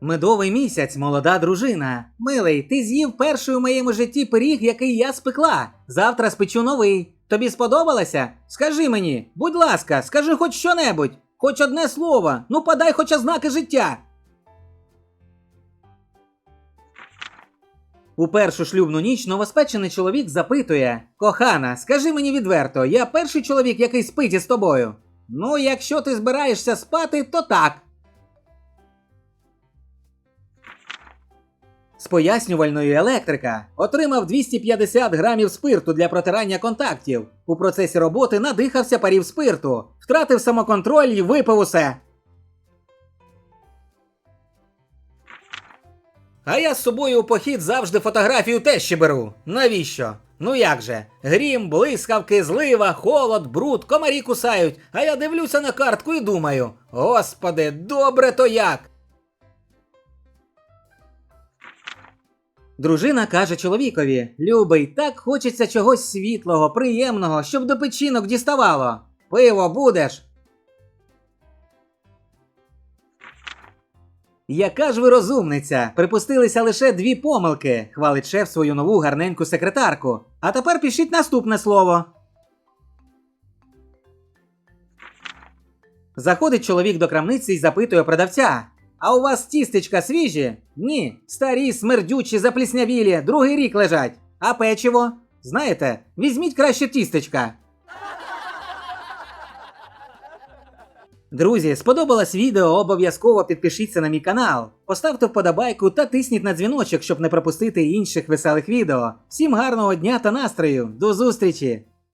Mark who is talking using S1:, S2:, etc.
S1: Медовий місяць, молода дружина. Милий, ти з'їв перший у моєму житті пиріг, який я спекла. Завтра спечу новий. Тобі сподобалося? Скажи мені, будь ласка, скажи хоч що-небудь, хоч одне слово, ну подай хоч ознаки життя. У першу шлюбну ніч новоспечений чоловік запитує: Кохана, скажи мені відверто, я перший чоловік, який спить із тобою. Ну, якщо ти збираєшся спати, то так. З пояснювальної електрика отримав 250 грамів спирту для протирання контактів. У процесі роботи надихався парів спирту, втратив самоконтроль і випив усе. А я з собою у похід завжди фотографію тещі беру. Навіщо? Ну як же? Грім, блискавки, злива, холод, бруд, комарі кусають. А я дивлюся на картку і думаю: Господи, добре то як. Дружина каже чоловікові: Любий, так хочеться чогось світлого, приємного, щоб до печінок діставало. Пиво будеш. Яка ж ви розумниця? Припустилися лише дві помилки, хвалить шеф свою нову гарненьку секретарку. А тепер пишіть наступне слово. Заходить чоловік до крамниці і запитує продавця: А у вас тістечка свіжі? Ні, старі, смердючі, запліснявілі, другий рік лежать. А печиво? Знаєте, візьміть краще тістечка. Друзі, сподобалось відео, обов'язково підпишіться на мій канал, поставте вподобайку та тисніть на дзвіночок, щоб не пропустити інших веселих відео. Всім гарного дня та настрою! До зустрічі!